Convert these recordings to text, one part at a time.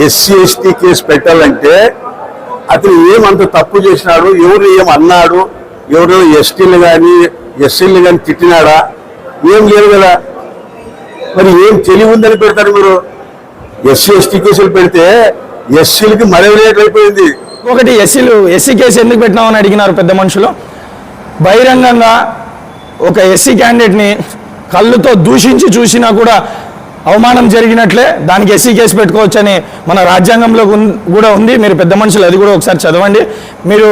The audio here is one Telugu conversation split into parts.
ఎస్సీ ఎస్టీ కేసు పెట్టాలంటే అతను ఏమంత తప్పు చేసినాడు ఎవరు ఏం అన్నాడు ఎవరు ఎస్టీలు కానీ ఎస్సీలు కానీ తిట్టినాడా? ఏం లేదు కదా. మరి ఏం తెలివి ఉందని పెడతారు మీరు? ఎస్సీ ఎస్టీ కేసులు పెడితే ఎస్సీలకి మరో అయిపోయింది. ఒకటి ఎస్సీలు ఎస్సీ కేసు ఎందుకు పెట్టినామని అడిగినారు పెద్ద మనుషులు? బహిరంగంగా ఒక ఎస్సీ క్యాండిడేట్ని కళ్ళుతో దూషించి చూసినా కూడా అవమానం జరిగినట్లే దానికి ఎస్సీ కేసు పెట్టుకోవచ్చని మన రాజ్యాంగంలో కూడా ఉంది. మీరు పెద్ద మనుషులు అది కూడా ఒకసారి చదవండి. మీరు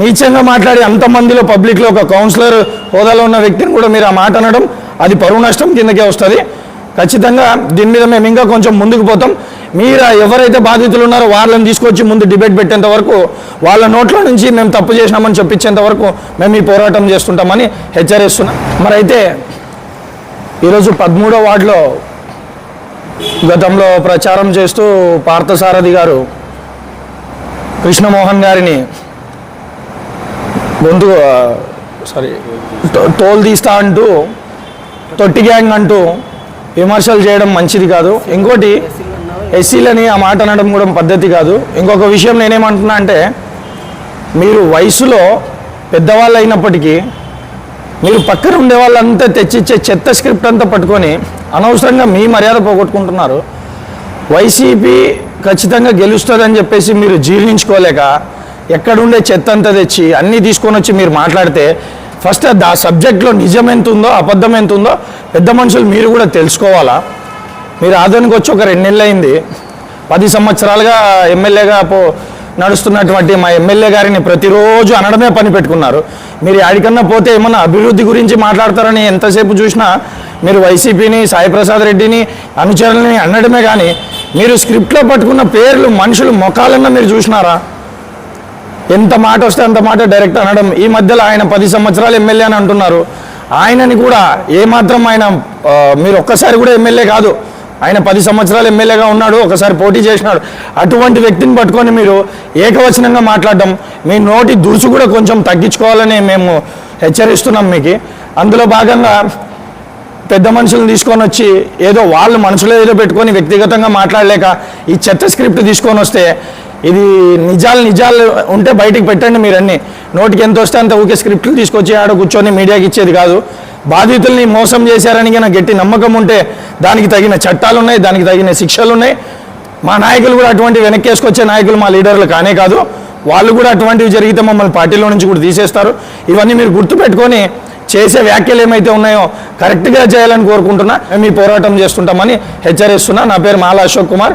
నీచంగా మాట్లాడి అంతమందిలో పబ్లిక్లో ఒక కౌన్సిలర్ హోదాలో ఉన్న వ్యక్తిని కూడా మీరు ఆ మాట అనడం అది పరువు నష్టం కిందకే వస్తుంది. ఖచ్చితంగా దీని మీద మేము ఇంకా కొంచెం ముందుకు పోతాం. మీరు ఎవరైతే బాధితులు ఉన్నారో వాళ్ళని తీసుకొచ్చి ముందు డిబేట్ పెట్టేంత వరకు వాళ్ళ నోట్ల నుంచి మేము తప్పు చేసినామని చెప్పించేంత వరకు మేము ఈ పోరాటం చేస్తుంటామని హెచ్చరిస్తున్నాం. మరి అయితే ఈరోజు పదమూడో వార్డులో గతంలో ప్రచారం చేస్తూ పార్థసారథి గారు కృష్ణమోహన్ గారిని గొంతు సారీ టోల్ తీస్తా అంటూ తొట్టి గ్యాంగ్ అంటూ విమర్శలు చేయడం మంచిది కాదు. ఇంకోటి ఎస్సీలని ఆ మాట అనడం కూడా పద్ధతి కాదు. ఇంకొక విషయం నేనేమంటున్నా అంటే మీరు వయసులో పెద్దవాళ్ళు అయినప్పటికీ మీరు పక్కన ఉండే వాళ్ళంతా తెచ్చిచ్చే చెత్త స్క్రిప్ట్ అంతా పట్టుకొని అనవసరంగా మీ మర్యాద పోగొట్టుకుంటున్నారు. వైసీపీ ఖచ్చితంగా గెలుస్తుందని చెప్పేసి మీరు జీర్ణించుకోలేక ఎక్కడుండే చెత్త అంతా తెచ్చి అన్నీ తీసుకొని వచ్చి మీరు మాట్లాడితే ఫస్ట్ ఆ సబ్జెక్ట్లో నిజం ఎంత ఉందో అబద్ధం ఎంత ఉందో పెద్ద మనుషులు మీరు కూడా తెలుసుకోవాలా? మీరు ఆదోనికి వచ్చి ఒక రెండు నెలలు అయింది పది సంవత్సరాలుగా ఎమ్మెల్యేగా పో నడుస్తున్నటువంటి మా ఎమ్మెల్యే గారిని ప్రతిరోజు అనడమే పని పెట్టుకున్నారు. మీరు యాడికన్నా పోతే ఏమన్నా అభివృద్ధి గురించి మాట్లాడతారని ఎంతసేపు చూసినా మీరు వైసీపీని సాయిప్రసాద్ రెడ్డిని అనుచరులని అనడమే కానీ మీరు స్క్రిప్ట్లో పట్టుకున్న పేర్లు మనుషులు మొఖాలన్నా మీరు చూసినారా? ఎంత మాట వస్తే అంత మాట డైరెక్ట్ అనడం. ఈ మధ్యలో ఆయన పది సంవత్సరాలు ఎమ్మెల్యే అని అంటున్నారు. ఆయనని కూడా ఏమాత్రం ఆయన మీరు ఒక్కసారి కూడా ఎమ్మెల్యే కాదు ఆయన పది సంవత్సరాలు ఎమ్మెల్యేగా ఉన్నాడు ఒకసారి పోటీ చేసినాడు. అటువంటి వ్యక్తిని పట్టుకొని మీరు ఏకవచనంగా మాట్లాడడం మీ నోటి దురుసు కూడా కొంచెం తగ్గించుకోవాలని మేము హెచ్చరిస్తున్నాం మీకు. అందులో భాగంగా పెద్ద మనుషులను తీసుకొని వచ్చి ఏదో వాళ్ళు మనసులో ఏదో పెట్టుకొని వ్యక్తిగతంగా మాట్లాడలేక ఈ చెత్త స్క్రిప్ట్ తీసుకొని వస్తే ఇది నిజాలు నిజాలు ఉంటే బయటికి పెట్టండి మీరన్నీ నోటికి ఎంత వస్తే అంత ఊకే స్క్రిప్ట్లు తీసుకొచ్చి ఆడ కూర్చొని మీడియాకి ఇచ్చేది కాదు. బాధితుల్ని మోసం చేశారని నా గట్టి నమ్మకం ఉంటే దానికి తగిన చట్టాలు ఉన్నాయి దానికి తగిన శిక్షలు ఉన్నాయి. మా నాయకులు కూడా అటువంటి వెనక్కేసుకొచ్చే నాయకులు మా లీడర్లు కానే కాదు. వాళ్ళు కూడా అటువంటివి జరిగితే మమ్మల్ని పార్టీలో నుంచి కూడా తీసేస్తారు. ఇవన్నీ మీరు గుర్తుపెట్టుకొని చేసే వ్యాఖ్యలు ఏమైతే ఉన్నాయో కరెక్ట్గా చేయాలని కోరుకుంటున్నా. మేము ఈ పోరాటం చేస్తుంటామని హెచ్చరిస్తున్నా. నా పేరు మాల అశోక్ కుమార్.